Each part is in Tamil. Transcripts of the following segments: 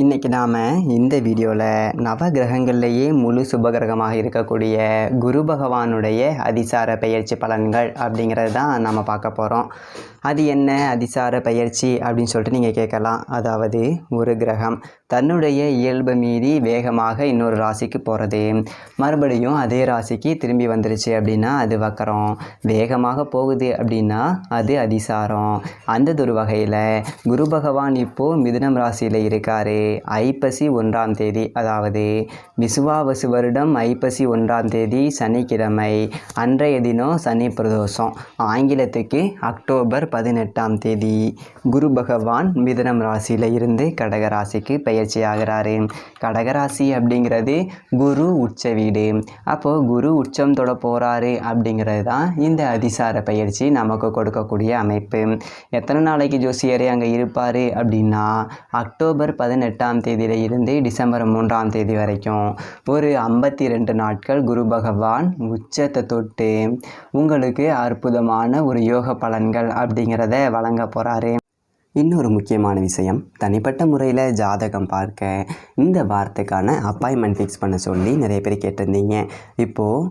இன்றைக்கி நாம் இந்த வீடியோவில் நவ கிரகங்கள்லேயே முழு சுபகிரகமாக இருக்கக்கூடிய குரு பகவானுடைய அதிசார பெயர்ச்சி பலன்கள் அப்படிங்கிறது தான் நம்ம பார்க்க போகிறோம் அது என்ன அதிசார பெயர்ச்சி அப்படின்னு சொல்லிட்டு நீங்கள் கேட்கலாம். அதாவது ஒரு கிரகம் தன்னுடைய இயல்பு மீறி வேகமாக இன்னொரு ராசிக்கு போகிறது மறுபடியும் அதே ராசிக்கு திரும்பி வந்துருச்சு அப்படின்னா அது வக்கரம். வேகமாக போகுது அப்படின்னா அது அதிசாரம். அந்த ஒரு வகையில் குரு பகவான் இப்போது மிதுனம் ராசியில் இருக்கார். ஐப்பசி ஒன்றாம் தேதி அதாவது விசுவாவசு வருடம் ஐப்பசி ஒன்றாம் தேதி சனிக்கிழமை. அன்றைய தினம் சனி பிரதோஷம் ஆங்கிலத்துக்கு அக்டோபர் பதினெட்டாம் தேதி. குரு பகவான் மிதனம் ராசியில் இருந்து கடகராசிக்கு பயிற்சி ஆகிறாரு. கடகராசி அப்படிங்கிறது குரு உச்ச வீடு. அப்போது குரு உச்சம் தொட போகிறாரு அப்படிங்கிறது தான் இந்த அதிசார பயிற்சி நமக்கு கொடுக்கக்கூடிய அமைப்பு. எத்தனை நாளைக்கு ஜோசியரே அங்கே இருப்பார் அப்படின்னா அக்டோபர் பதினெட்டு பதினெட்டாம் தேதியிலிருந்து டிசம்பர் மூன்றாம் தேதி வரைக்கும். ஒரு ஐம்பத்தி ரெண்டு நாட்கள் குரு பகவான் உச்சத்தை தொட்டு உங்களுக்கு அற்புதமான ஒரு யோக பலன்கள் அப்படிங்கிறத வழங்க போகிறாரு இன்னொரு முக்கியமான விஷயம் தனிப்பட்ட முறையில் ஜாதகம் பார்க்க. இந்த வாரத்துக்கான அப்பாயின்மெண்ட் ஃபிக்ஸ் பண்ண சொல்லி நிறைய பேர் கேட்டிருந்தீங்க. இப்போது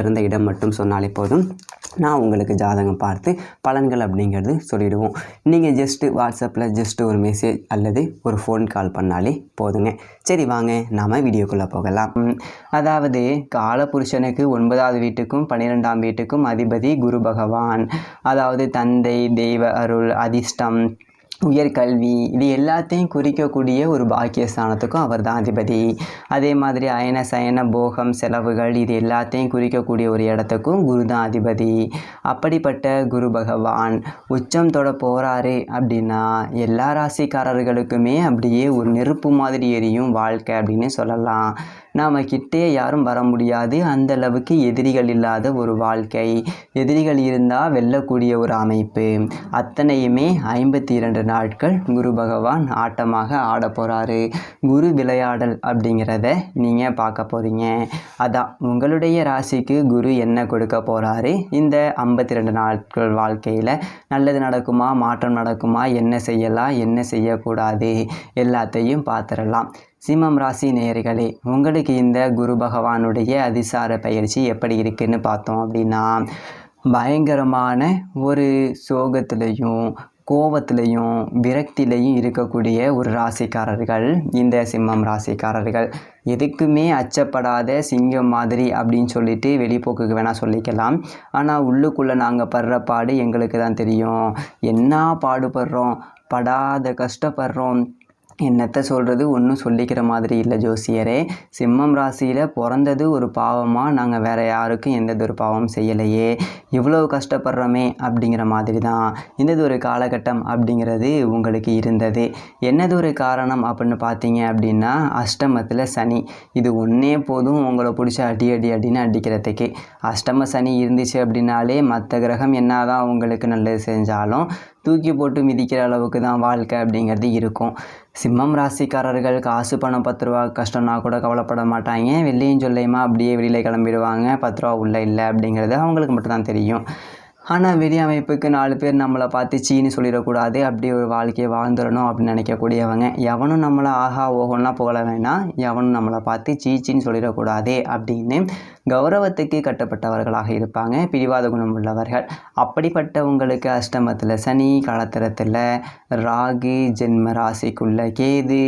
பிறந்த இடம் மட்டும் சொன்னாலே போதும். நான் உங்களுக்கு ஜாதகம் பார்த்து பலன்கள் அப்படிங்கிறது சொல்லிவிடுவோம் நீங்கள் ஜஸ்ட்டு வாட்ஸ்அப்பில் ஜஸ்ட்டு ஒரு மெசேஜ் அல்லது ஒரு ஃபோன் கால் பண்ணாலே போதுங்க. சரி வாங்க. நாம் வீடியோக்குள்ளே போகலாம். அதாவது காலபுருஷனுக்கு ஒன்பதாவது வீட்டுக்கும் பன்னிரெண்டாம் வீட்டுக்கும் அதிபதி குரு பகவான். அதாவது தந்தை தெய்வ அருள் அதிர்ஷ்டம் உயர்கல்வி இது எல்லாத்தையும் குறிக்கக்கூடிய ஒரு பாக்கியஸ்தானத்துக்கும் அவர் தான் அதிபதி. அதே மாதிரி அயன சயன போகம் செலவுகள் இது எல்லாத்தையும் குறிக்கக்கூடிய ஒரு இடத்துக்கும் குரு தான் அதிபதி. அப்படிப்பட்ட குரு பகவான் உச்சம் தொட போகிறாரு அப்படின்னா எல்லா ராசிக்காரர்களுக்குமே அப்படியே ஒரு நெருப்பு மாதிரி எரியும் வாழ்க்கை அப்படின்னு சொல்லலாம். நாம் கிட்டே யாரும் வர முடியாது. அந்த அளவுக்கு எதிரிகள் இல்லாத ஒரு வாழ்க்கை. எதிரிகள் இருந்தால் வெல்லக்கூடிய ஒரு அமைப்பு. அத்தனையுமே ஐம்பத்தி இரண்டு நாட்கள் குரு பகவான் ஆட்டமாக ஆட போகிறாரு குரு விளையாடல் அப்படிங்கிறத நீங்கள் பார்க்க போகிறீங்க அதான் உங்களுடைய ராசிக்கு குரு என்ன கொடுக்க போகிறாரு இந்த ஐம்பத்தி ரெண்டு நாட்கள் வாழ்க்கையில் நல்லது நடக்குமா? மாற்றம் நடக்குமா? என்ன செய்யலாம்? என்ன செய்யக்கூடாது? எல்லாத்தையும் பார்த்துடலாம். சிம்மம் ராசி நேயர்களே உங்களுக்கு இந்த குரு பகவானுடைய அதிசார பயிற்சி எப்படி இருக்குன்னு பார்த்தோம் அப்படின்னா பயங்கரமான ஒரு சோகத்திலையும் கோபத்திலையும் விரக்திலையும் இருக்கக்கூடிய ஒரு ராசிக்காரர்கள் இந்த சிம்மம் ராசிக்காரர்கள். எதுக்குமே அச்சப்படாத சிங்கம் மாதிரி அப்படின்னு சொல்லிட்டு வெளிப்போக்குக்கு வேணால் சொல்லிக்கலாம். ஆனால் உள்ளுக்குள்ளே நாங்கள் படுற பாடு எங்களுக்கு தான் தெரியும். என்ன பாடுபடுறோம்? படாத கஷ்டப்படுறோம். என்னத்தை சொல்கிறது ஒன்றும் சொல்லிக்கிற மாதிரி இல்லை ஜோசியரே. சிம்மம் ராசியில் பிறந்தது ஒரு பாவமாக நாங்கள் வேறு யாருக்கும் எந்தது ஒரு பாவம் செய்யலையே. இவ்வளோ கஷ்டப்படுறோமே அப்படிங்கிற மாதிரி தான் இந்த ஒரு காலகட்டம் அப்படிங்கிறது உங்களுக்கு இருந்தது. என்னது ஒரு காரணம் அப்படின்னு பார்த்தீங்க அப்படின்னா அஷ்டமத்தில் சனி. இது ஒன்றே போதும் உங்களை பிடிச்ச அடி அடி அப்படின்னு அடிக்கிறதுக்கு. அஷ்டம சனி இருந்துச்சு அப்படின்னாலே மற்ற கிரகம் என்னதான் உங்களுக்கு நல்லது செஞ்சாலும் தூக்கி போட்டு மிதிக்கிற அளவுக்கு தான் வாழ்க்கை அப்படிங்கிறது இருக்கும். சிம்மம் ராசிக்காரர்கள் காசு பணம் பத்து ரூபா கஷ்டம்னா கூட கவலைப்பட மாட்டாங்க. வெள்ளையும் சொல்லையுமா அப்படியே வெளியில் கிளம்பிடுவாங்க. பத்து ரூபா உள்ளே இல்லை அப்படிங்கிறது அவங்களுக்கு மட்டும்தான் தெரியும். ஆனால் வெளி அமைப்புக்கு நாலு பேர் நம்மளை பார்த்து சீனு சொல்லிடக்கூடாது. அப்படி ஒரு வாழ்க்கையை வாழ்ந்துடணும் அப்படின்னு நினைக்கக்கூடியவங்க. எவனும் நம்மளை ஆஹா ஓஹோன்னா புகழ வேணாம் எவனும் நம்மளை பார்த்து சீச்சின்னு சொல்லிடக்கூடாது அப்படின்னு கௌரவத்துக்கு கட்டப்பட்டவர்களாக இருப்பாங்க. பிடிவாத குணம் உள்ளவர்கள். அப்படிப்பட்டவங்களுக்கு அஷ்டமத்தில் சனி கலத்திரத்தில் ராகு ஜென்ம ராசிக்குள்ள கேது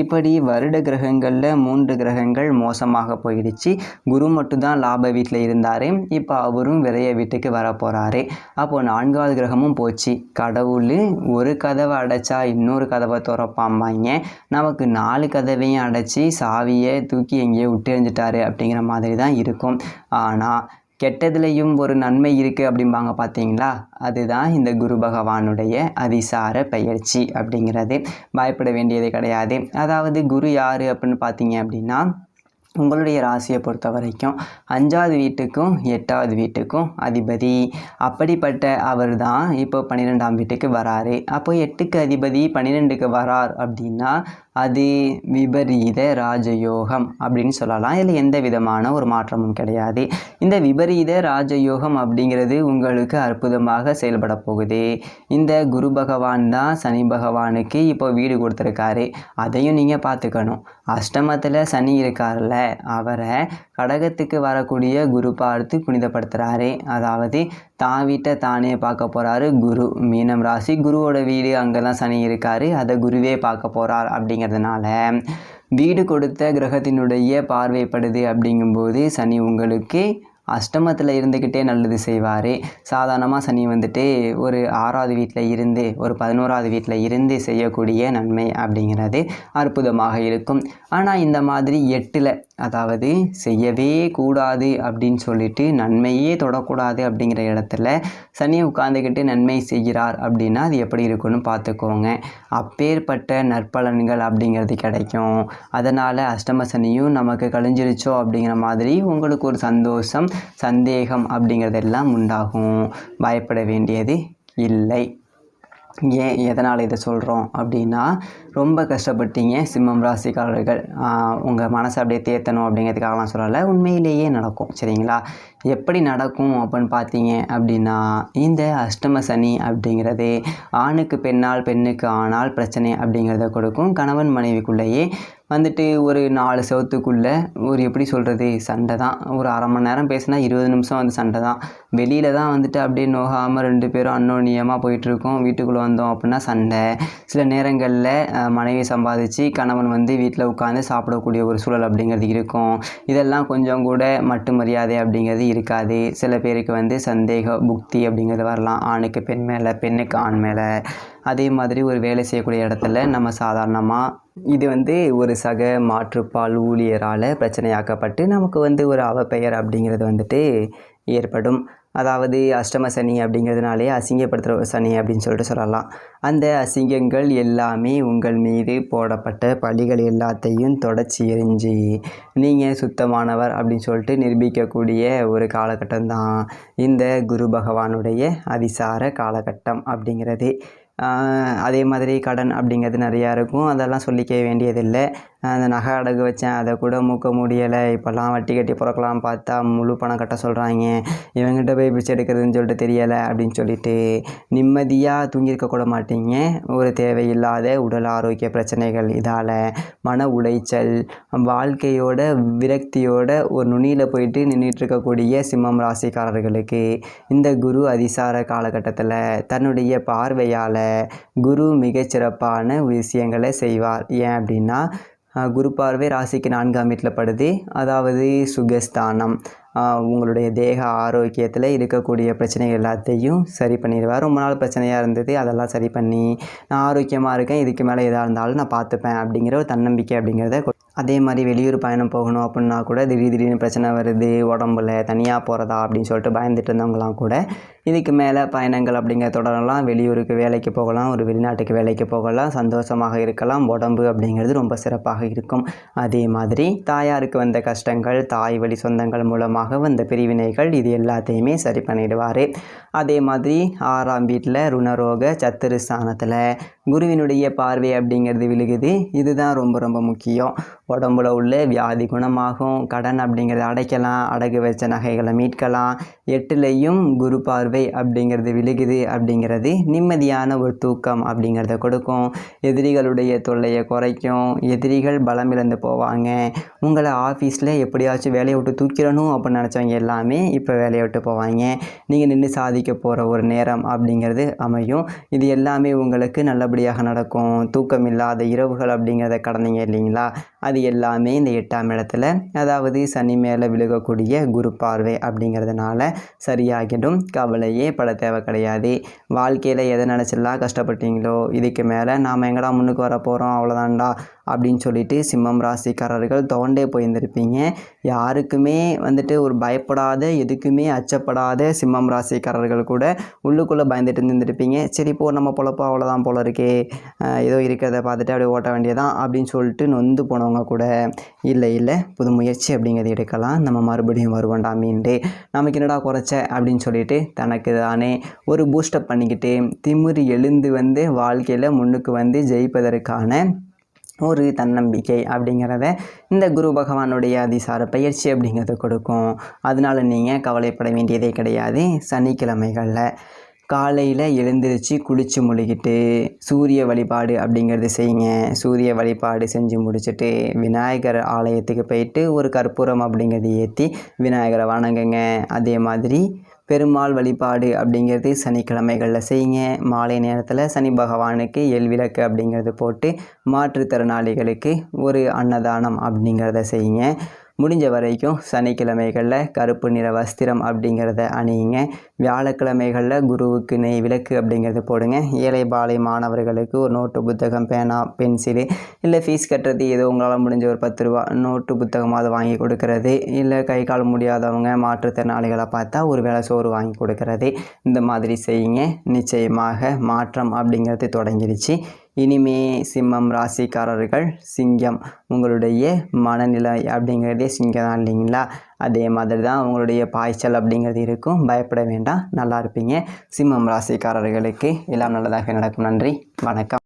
இப்படி வருட கிரகங்களில் மூன்று கிரகங்கள் மோசமாக போயிடுச்சு. குரு மட்டும்தான் லாப வீட்டில் இருந்தார். இப்போ அவரும் விரைய வீட்டுக்கு வர போகிறாரு அப்போது நான்காவது கிரகமும் போச்சு. கடவுள் ஒரு கதவை அடைச்சா இன்னொரு கதவை திறப்பாம்பாங்க. நமக்கு நாலு கதவையும் அடைச்சி சாவியை தூக்கி எங்கேயோ விட்டு எறிஞ்சிட்டாரு அப்படிங்கிற மாதிரி தான் இருக்கும். ஆனால் கெட்டதுலேயும் ஒரு நன்மை இருக்குது அப்படிம்பாங்க பார்த்தீங்களா? அதுதான் இந்த குரு பகவானுடைய அதிசார பயிற்சி அப்படிங்கிறது. பயப்பட வேண்டியது கிடையாது. அதாவது குரு யார் அப்படின்னு பார்த்தீங்க அப்படின்னா உங்களுடைய ராசியை பொறுத்த வரைக்கும் அஞ்சாவது வீட்டுக்கும் எட்டாவது வீட்டுக்கும் அதிபதி. அப்படிப்பட்ட அவர் தான் இப்போ பன்னிரெண்டாம் வீட்டுக்கு வராரு. அப்போ எட்டுக்கு அதிபதி பன்னிரெண்டுக்கு வரார் அப்படின்னா அது விபரீத ராஜயோகம் அப்படின்னு சொல்லலாம். இதில் எந்த விதமான ஒரு மாற்றமும் கிடையாது. இந்த விபரீத ராஜயோகம் அப்படிங்கிறது உங்களுக்கு அற்புதமாக செயல்பட போகுது. இந்த குரு பகவான் தான் சனி பகவானுக்கு இப்போ வீடு கொடுத்துருக்காரு. அதையும் நீங்கள் பார்த்துக்கணும். அஷ்டமத்தில் சனி இருக்கார்ல அவரை கடகத்துக்கு வரக்கூடிய குரு பார்த்து புனிதப்படுத்துகிறாரு அதாவது தான் வீட்டை தானே பார்க்க போகிறாரு குரு. மீனம் ராசி குருவோட வீடு அங்கே தான் சனி இருக்கார். அதை குருவே பார்க்க போகிறார் அப்படிங்கிறதுனால வீடு கொடுத்த கிரகத்தினுடைய பார்வைப்படுது அப்படிங்கும்போது சனி உங்களுக்கு அஷ்டமத்தில் இருந்துக்கிட்டே நல்லது செய்வார். சாதாரணமாக சனி வந்துட்டு ஒரு ஆறாவது வீட்டில் இருந்து ஒரு பதினோராவது வீட்டில் இருந்து செய்யக்கூடிய நன்மை அப்படிங்கிறது அற்புதமாக இருக்கும். ஆனால் இந்த மாதிரி எட்டில் அதாவது செய்யவே கூடாது அப்படின்னு சொல்லிட்டு நன்மையே தொடக்கூடாது அப்படிங்கிற இடத்துல சனி உட்காந்துக்கிட்டு நன்மை செய்கிறார் அப்படின்னா அது எப்படி இருக்குன்னு பார்த்துக்கோங்க. அப்பேற்பட்ட நற்பலன்கள் அப்படிங்கிறது கிடைக்கும். அதனால் அஷ்டம சனியும் நமக்கு கழிஞ்சிருச்சோ அப்படிங்கிற மாதிரி உங்களுக்கு ஒரு சந்தோஷம் சந்தேகம் அப்படிங்கிறதெல்லாம் உண்டாகும். பயப்பட வேண்டியது இல்லை. ஏன் எதனால் இதை சொல்கிறோம் அப்படின்னா ரொம்ப கஷ்டப்பட்டீங்க சிம்மம் ராசிக்காரர்கள். உங்கள் மனசை அப்படியே தேத்தணும் அப்படிங்கிறதுக்காக நான் சொல்லலை. உண்மையிலேயே நடக்கும் சரிங்களா? எப்படி நடக்கும் அப்படின்னு பார்த்தீங்க அப்படின்னா இந்த அஷ்டம சனி அப்படிங்கிறது ஆணுக்கு பெண்ணால் பெண்ணுக்கு ஆனால் பிரச்சனை அப்படிங்கிறத கொடுக்கும். கணவன் மனைவிக்குள்ளேயே வந்துட்டு ஒரு நாலு செவத்துக்குள்ளே ஒரு எப்படி சொல்கிறது சண்டை தான். ஒரு அரை மணி நேரம் பேசினா இருபது நிமிஷம் வந்து சண்டை தான். வெளியில் தான் வந்துட்டு அப்படியே நோகாமல் ரெண்டு பேரும் அன்னோன்னியமாக போயிட்டுருக்கோம். வீட்டுக்குள்ளே வந்தோம் அப்படின்னா சண்டை. சில நேரங்களில் மனைவி சம்பாதிச்சு கணவன் வந்து வீட்டில் உட்காந்து சாப்பிடக்கூடிய ஒரு சூழல் அப்படிங்கிறது இருக்கும். இதெல்லாம் கொஞ்சம் கூட மட்டு மரியாதை அப்படிங்கிறது இருக்காது. சில பேருக்கு வந்து சந்தேக புக்தி அப்படிங்கிறது வரலாம். ஆணுக்கு பெண் மேலே பெண்ணுக்கு ஆண் மேலே. அதே மாதிரி ஒரு வேலை செய்யக்கூடிய இடத்துல நம்ம சாதாரணமாக இது வந்து ஒரு சக மாற்றுப்பால் ஊழியரால் பிரச்சனையாக்கப்பட்டு நமக்கு வந்து ஒரு அவப்பெயர் அப்படிங்கிறது வந்துட்டு ஏற்படும். அதாவது அஷ்டம சனி அப்படிங்கிறதுனாலே அசிங்கப்படுத்துகிற ஒரு சனி அப்படின்னு சொல்லிட்டு சொல்லலாம். அந்த அசிங்கங்கள் எல்லாமே உங்கள் மீது போடப்பட்ட பழிகள் எல்லாத்தையும் தொடச்சி எரிஞ்சு நீங்கள் சுத்தமானவர் அப்படின்னு சொல்லிட்டு நிரூபிக்கக்கூடிய ஒரு காலகட்டம் தான் இந்த குரு பகவானுடைய அதிசார காலகட்டம் அப்படிங்கிறது. அதே மாதிரி கடன் அப்படிங்கிறது நிறையா இருக்கும். அதெல்லாம் சொல்லிக்க வேண்டியதில்லை. அந்த நகை அடகு வச்சேன். அதை கூட மூக்க முடியலை. இப்போல்லாம் வட்டி கட்டி பிறக்கலாம் பார்த்தா முழு பணம் கட்ட சொல்கிறாங்க இவங்ககிட்ட போய் பிச்சை எடுக்கிறதுன்னு சொல்லிட்டு தெரியலை அப்படின்னு சொல்லிட்டு நிம்மதியாக தூங்கியிருக்க கூட மாட்டீங்க. ஒரு தேவையில்லாத உடல் ஆரோக்கிய பிரச்சனைகள். இதால் மன உளைச்சல் வாழ்க்கையோட விரக்தியோட ஒரு நுனியில் போயிட்டு நின்றுட்டு இருக்கக்கூடிய சிம்மம் ராசிக்காரர்களுக்கு இந்த குரு அதிசார காலகட்டத்தில் தன்னுடைய பார்வையால் குரு மிகச்சிறப்பான விஷயங்களை செய்வார். ஏன் அப்படின்னா குரு பார்வை ராசிக்கு நான்காம் வீட்டில் படுது. அதாவது சுகஸ்தானம். உங்களுடைய தேக ஆரோக்கியத்தில் இருக்கக்கூடிய பிரச்சனைகள் எல்லாத்தையும் சரி பண்ணிடுவார். ரொம்ப நாள் பிரச்சனையாக இருந்தது அதெல்லாம் சரி பண்ணி நான் ஆரோக்கியமாக இருக்கேன் இதுக்கு மேலே எதாக இருந்தாலும் நான் பார்த்துப்பேன் அப்படிங்கிற ஒரு தன்னம்பிக்கை அப்படிங்கிறத அதே மாதிரி வெளியூர் பயணம் போகணும் அப்படின்னா கூட திடீர் திடீர்னு பிரச்சனை வருது உடம்புல தனியாக போகிறதா அப்படின்னு சொல்லிட்டு பயந்துட்டு இருந்தவங்களாம் கூட இதுக்கு மேலே பயணங்கள் அப்படிங்கிற தொடரலாம். வெளியூருக்கு வேலைக்கு போகலாம் ஒரு வெளிநாட்டுக்கு வேலைக்கு போகலாம் சந்தோஷமாக இருக்கலாம். உடம்பு அப்படிங்கிறது ரொம்ப சிறப்பாக இருக்கும். அதே மாதிரி தாயாருக்கு வந்த கஷ்டங்கள் தாய் வழி சொந்தங்கள் மூலமாக வந்த பிரிவினைகள் இது எல்லாத்தையுமே சரி பண்ணிடுவார். அதே மாதிரி ஆறாம் வீட்டில் ருணரோக சத்துரு ஸ்தானத்தில் குருவினுடைய பார்வை அப்படிங்கிறது விழுகுது. இதுதான் ரொம்ப ரொம்ப முக்கியம். உடம்புல உள்ள வியாதி குணமாகும். கடன் அப்படிங்கிறத அடைக்கலாம். அடகு வச்ச நகைகளை மீட்கலாம். எட்டுலேயும் குரு பார்வை அப்படிங்கிறது விழுகுது அப்படிங்கிறது நிம்மதியான ஒரு தூக்கம் அப்படிங்கிறத கொடுக்கும். எதிரிகளுடைய தொல்லையை குறைக்கும். எதிரிகள் பலம் இழந்து போவாங்க. உங்களை ஆஃபீஸில் எப்படியாச்சும் வேலையை விட்டு தூக்கிடணும் அப்படின்னு நினச்சவங்க எல்லாமே இப்போ வேலையை விட்டு போவாங்க. நீங்கள் நின்று சாதிக்க போகிற ஒரு நேரம் அப்படிங்கிறது அமையும். இது எல்லாமே உங்களுக்கு நல்லபடியாக நடக்கும். தூக்கம் இல்லாத இரவுகள் அப்படிங்கிறத கடந்தீங்க இல்லைங்களா? அது எல்லாமே இந்த எட்டாம் இடத்துல அதாவது சனி மேலே விழுகக்கூடிய குரு பார்வை அப்படிங்கிறதுனால சரியாகிடும். கவலை கவலையே பட தேவை கிடையாது. வாழ்க்கையில் எதை நினச்செல்லாம் கஷ்டப்பட்டீங்களோ இதுக்கு மேலே நாம் எங்கடா முன்னுக்கு வர போகிறோம் அவ்வளோதான்டா அப்படின்னு சொல்லிட்டு சிம்மம் ராசிக்காரர்கள் தோண்டே போயிருந்திருப்பீங்க. யாருக்குமே வந்துட்டு ஒரு பயப்படாத எதுக்குமே அச்சப்படாத சிம்மம் ராசிக்காரர்கள் கூட உள்ளுக்குள்ளே பயந்துட்டு இருந்திருப்பீங்க சரி இப்போ நம்ம பொழப்போ அவ்வளோதான் போல இருக்கே. ஏதோ இருக்கிறத பார்த்துட்டு அப்படியே ஓட்ட வேண்டியதான் அப்படின்னு சொல்லிட்டு நொந்து போனவங்க கூட இல்லை இல்லை. புது முயற்சி அப்படிங்கிறது எடுக்கலாம். நம்ம மறுபடியும் வருவோம்டா மீண்டு. நமக்கு என்னடா குறைச்ச அப்படின்னு சொல்லிட்டு தனக்கு தானே ஒரு பூஸ்டப் பண்ணிக்கிட்டு திமிரு எழுந்து வந்து வாழ்க்கையில் முன்னுக்கு வந்து ஜெயிப்பதற்கான ஒரு தன்னம்பிக்கை அப்படிங்கிறத இந்த குரு பகவானுடைய அதிசார பயிற்சி அப்படிங்கிறது கொடுக்கும். அதனால நீங்கள் கவலைப்பட வேண்டியதே கிடையாது. சனிக்கிழமைகளில் காலையில் எழுந்திரிச்சு குளித்து முழுகிட்டு சூரிய வழிபாடு அப்படிங்கிறது செய்யுங்க. சூரிய வழிபாடு செஞ்சு முடிச்சுட்டு விநாயகர் ஆலயத்துக்கு போயிட்டு ஒரு கற்பூரம் அப்படிங்கிறத ஏற்றி விநாயகரை வணங்குங்க. அதே மாதிரி பெருமாள் வழிபாடு அப்படிங்கிறது சனிக்கிழமைகளில் செய்யுங்க. மாலை நேரத்தில் சனி பகவானுக்கு எல் விளக்கு அப்படிங்கிறது போட்டு மாற்றுத்திறனாளிகளுக்கு ஒரு அன்னதானம் அப்படிங்கிறத செய்யுங்க. முடிஞ்ச வரைக்கும் சனிக்கிழமைகளில் கருப்பு நிற வஸ்திரம் அப்படிங்கிறத அணியுங்க. வியாழக்கிழமைகளில் குருவுக்கு நெய் விளக்கு அப்படிங்கிறது போடுங்க. ஏழை பாலை மாணவர்களுக்கு ஒரு நோட்டு புத்தகம் பேனா பென்சிலு இல்லை ஃபீஸ் கட்டுறது ஏதோ உங்களால் முடிஞ்ச ஒரு பத்து ரூபா நோட்டு புத்தகமாவது வாங்கி கொடுக்கறது இல்லை கை கால் முடியாதவங்க மாற்றுத்திறனாளிகளை பார்த்தா ஒரு வேளை சோறு வாங்கி கொடுக்கறது. இந்த மாதிரி செய்யுங்க. நிச்சயமாக மாற்றம் அப்படிங்கிறது தொடங்கிடுச்சு. இனிமே சிம்மம் ராசிக்காரர்கள் சிங்கம் உங்களுடைய மனநிலை அப்படிங்கிறதே சிங்கம் தான் இல்லைங்களா? அதே மாதிரி தான் உங்களுடைய பாய்ச்சல் அப்படிங்கிறது இருக்கும். பயப்பட வேண்டாம். நல்லா இருப்பீங்க. சிம்மம் ராசிக்காரர்களுக்கு எல்லாம் நல்லதாக நடக்கும். நன்றி. வணக்கம்.